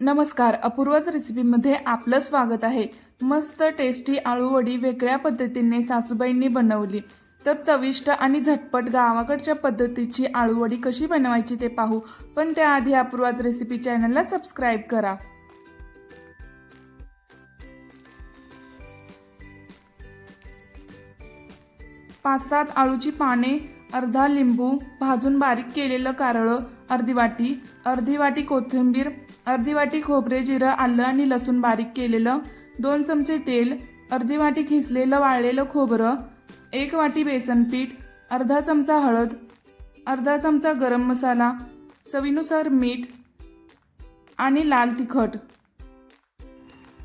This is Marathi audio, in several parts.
नमस्कार. अपूर्वाच रेसिपीमध्ये आपलं स्वागत आहे. मस्त टेस्टी आळूवडी वेगळ्या पद्धतीने सासूबाईंनी बनवली. तर चविष्ट आणि झटपट गावाकडच्या पद्धतीची आळूवडी कशी बनवायची ते पाहू. पण त्याआधी अपूर्वाच रेसिपी चॅनलला सबस्क्राईब करा. पाच सात आळूची पाने अर्धा लिंबू भाजून बारीक केलेलं कारळं अर्धी वाटी अर्धी वाटी कोथिंबीर अर्धी वाटी खोबरे जिरं आलं आणि लसूण बारीक केलेलं दोन चमचे तेल अर्धी वाटी खिसलेलं वाळलेलं खोबरं एक वाटी बेसन पीठ अर्धा चमचा हळद अर्धा चमचा गरम मसाला चवीनुसार मीठ आणि लाल तिखट.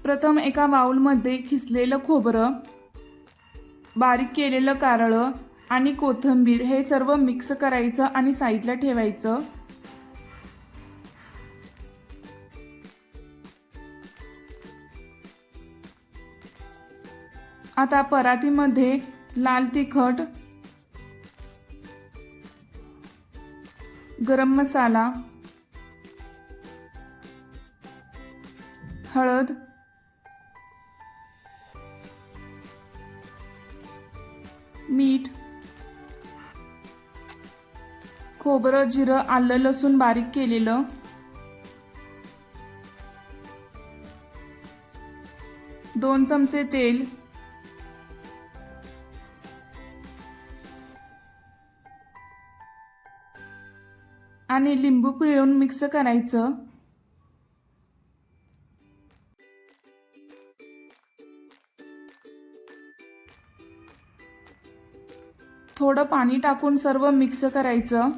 प्रथम एका बाउलमध्ये खिसलेलं खोबरं बारीक केलेलं कारळं आणि कोथिंबीर हे सर्व मिक्स करायचं आणि साईडला ठेवायचं. आता परातीमध्ये लाल तिखट गरम मसाला हळद मीठ खोबरं जिरं आलं लसूण बारीक केलेलं दोन चमचे तेल आणि लिंबू पिळून मिक्स करायचं. थोडं पाणी टाकून सर्व मिक्स करायचं.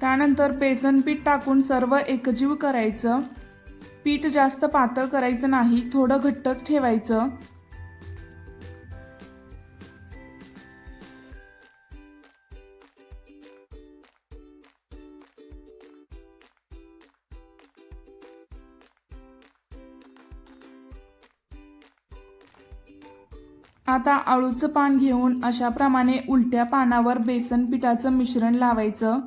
त्यानंतर बेसन पीठ टाकून सर्व एकजीव करायचं. पीठ जास्त पातळ करायचं नाही थोडं घट्टच ठेवायचं. आता आळूचं पान घेऊन अशाप्रमाणे उलट्या पानावर बेसन पिठाचं मिश्रण लावायचं.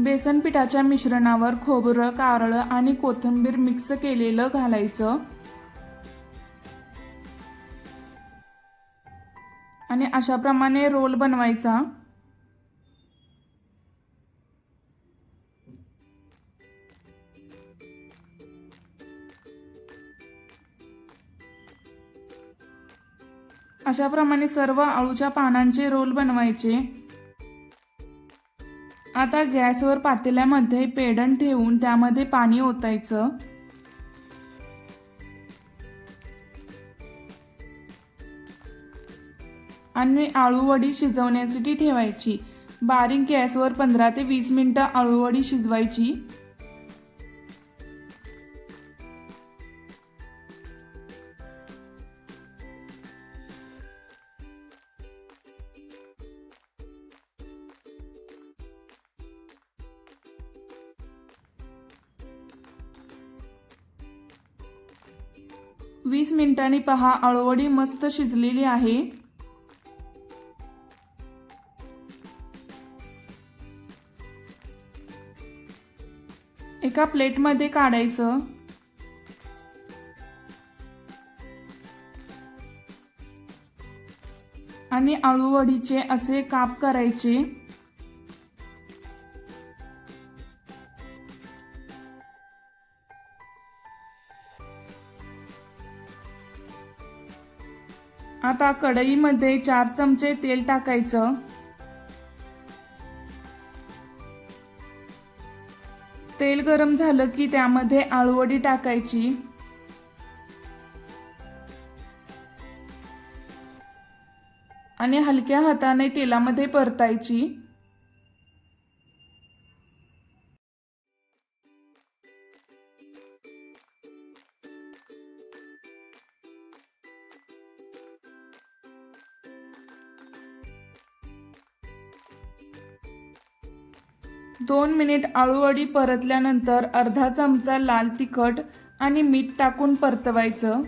बेसन पिठाच्या मिश्रणावर खोबरं कारळं आणि कोथिंबीर मिक्स केलेलं घालायचं. आणि अशाप्रमाणे रोल बनवायचा. अशाप्रमाणे सर्व आळूच्या पानांचे रोल बनवायचे. आता गॅसवर पातेल्यामध्ये पेडण ठेवून त्यामध्ये पाणी ओतायचं. आणि आळूवडी शिजवण्यासाठी ठेवायची. बारीक गॅसवर पंधरा ते वीस मिनटं आळूवडी शिजवायची. वीस मिनिटांनी पहा आळूवडी मस्त शिजलेली आहे. एका प्लेटमध्ये काढायचं. आणि आळूवडीचे असे काप करायचे. आता कढईमध्ये चार चमचे तेल टाकायचं. तेल गरम झालं की त्यामध्ये आळूवडी टाकायची. आणि हलक्या हाताने तेलामध्ये परतायची. दोन मिनिट आळूवडी परतल्यानंतर अर्धा चमचा लाल तिखट आणि मीठ टाकून परतवायचं.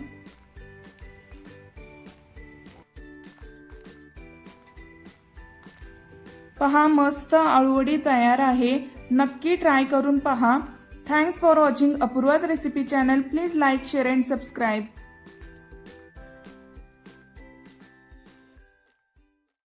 पहा मस्त आळूवडी तयार आहे. नक्की ट्राय करून पहा. Thanks for watching Apurva's recipe channel please like share and subscribe